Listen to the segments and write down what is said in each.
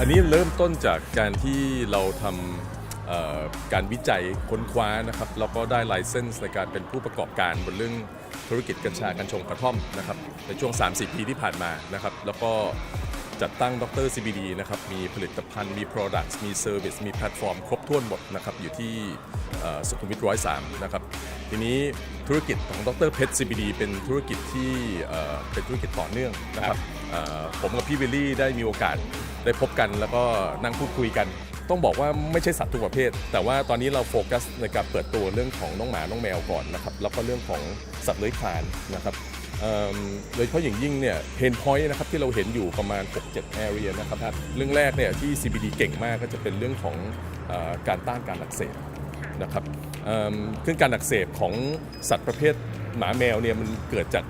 อันนี้เริ่มต้นจากการที่เราทำการวิจัยค้นคว้านะครับแล้วก็ได้ไลเซนส์ในการเป็นผู้ประกอบการบนเรื่องธุรกิจกัญชากัญชงกระท่อมนะครับในช่วง30ปีที่ผ่านมานะครับแล้วก็จัดตั้งดร CBD นะครับมีผลิตภัณฑ์มี Products มี Service มีแพลตฟอร์มครบถ้วนหมดนะครับอยู่ที่สุขุมวิทร้อยสามนะครับทีนี้ธุรกิจของดรเพชร CBD เป็นธุรกิจที่เป็นธุรกิจต่อเนื่องนะครับผมกับพี่วิลลี่ได้มีโอกาส ได้พบกันแล้วก็นั่งพูดคุยกัน ต้องบอกว่าไม่ใช่สัตว์ทุกประเภท แต่ว่าตอนนี้เราโฟกัสในการเปิดตัวเรื่องของน้องหมา น้องแมวก่อนนะครับ แล้วก็เรื่องของสัตว์เลื้อยคลานนะครับเอิ่มโดยเฉพาะอย่างยิ่งเนี่ยเพนพอยต์นะครับที่เราเห็นอยู่ประมาณ 6-7 area นะครับเรื่องแรกเนี่ยที่ CBD เก่งมากก็จะเป็นเรื่องของเออการต้านการอักเสบนะครับเอิ่มซึ่งการอักเสบของสัตว์ประเภทหมาแมวเนี่ยมันเกิดจาก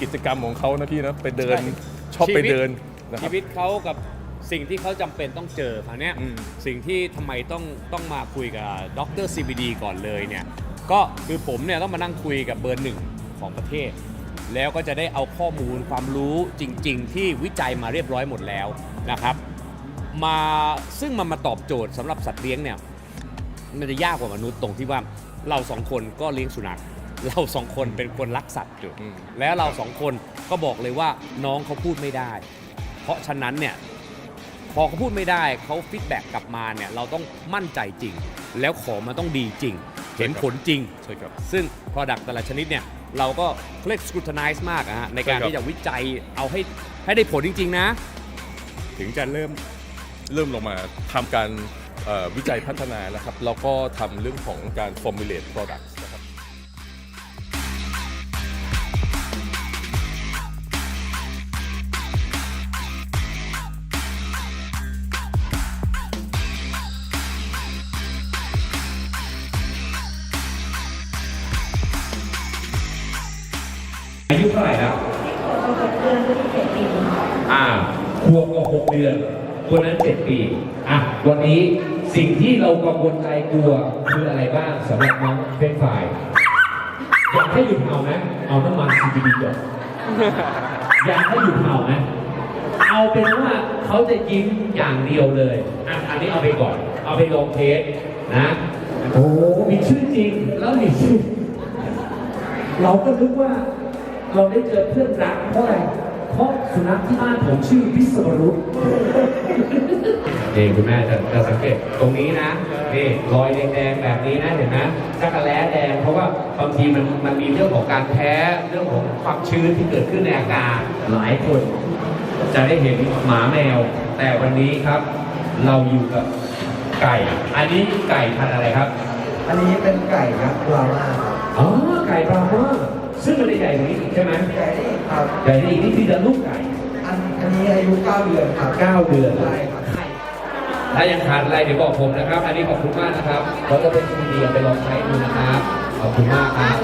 กิจกรรมของเขานะพี่นะไปเดินใช่ ชอบไปชีวิตเดินนะครัชีบวิตเขากับ สิ่งที่เขาจำเป็นต้องเจอคราวเนี้ยอืม สิ่งที่ทำไมต้องต้องมาคุยกับดร CBD ก่อนเลยเนี่ยก็คือผมเนี่ยต้องมานั่งคุยกับเบอร์หนึ่งของประเทศ แล้วก็จะได้เอาข้อมูลความรู้จริง ๆ ที่วิจัยมาเรียบร้อยหมดแล้วนะครับ มาซึ่งมันมาตอบโจทย์สำหรับสัตว์เลี้ยงเนี่ย มันจะยากกว่ามนุษย์ตรงที่ว่าเราสองคนก็เลี้ยงสุนัข เราสองคนเป็นคนรักสัตว์อยู่ อืม แล้วเราสองคนก็บอกเลยว่าน้องเขาพูดไม่ได้ เพราะฉะนั้นเนี่ย พอเขาพูดไม่ได้เขาฟีดแบ็กกลับมาเนี่ยเราต้องมั่นใจจริง แล้วของมันต้องดีจริง เห็นผลจริง ใช่ครับ ซึ่ง Product แต่ละชนิดเนี่ยเราก็เขาเรียก scrutinize มากอะฮะในการใช่ครับ ที่จะวิจัยเอาให้ให้ได้ผลจริง ๆ นะ ถึงจะเริ่มเริ่มลงมาทำการเอ่อวิจัยพัฒนานะครับ แล้วก็ทำเรื่องของการ formulate products อายุเท่าไหร่ครับเดือนก็ที่เจ็ดปีอ่าขวบกับหกเดือนคนนั้นเจ็ดปี อะ วันนี้สิ่งที่เรากังวลใจกลัวคืออะไรบ้างสำหรับน้องเฟรนช์ฟรายอยากให้หยุดเห่าไหมเอาน้ำมัน CBD หยดอยากให้หยุดเห่าไหมเอาเป็นว่าเขาจะยิ้มอย่างเดียวเลย อะ อันนี้เอาไปก่อน เอาไปลงเทสนะ โอ้มีชื่อจริงแล้วมีชื่อเราก็นึกว่า เราได้เจอเพื่อนรักเพราะอะไร เพราะสุนัขที่บ้านผมชื่อวิศวรุตนี่คุณแม่จะจะสังเกตตรงนี้นะนี่รอยแดงๆแบบนี้นะเห็นไหมจักรแล้แดง เพราะว่าบางทีมันมันมีเรื่องของการแพ้เรื่องของความชื้นที่เกิดขึ้นในอากาศหลายคน จะได้เห็นหมาแมว แต่วันนี้ครับ เราอยู่กับไก่ อันนี้ไก่พันธุ์อะไรครับ อันนี้เป็นไก่ยักษ์บราม่าครับอ๋อ ใหญ่กว่านี้อีกใช่ไหมไก่นี่ครับใหญ่กว่านี้อีกนี่คือจะลูกไก่อันอันนี้อายุ9เดือนครับ9เดือนใช่ครับถ้ายังขาดอะไรเดี๋ยวบอกผมนะครับ อันนี้ขอบคุณมากนะครับเราจะเป็นซีดีไปลองใช้ดูนะครับ ขอบคุณมากครับ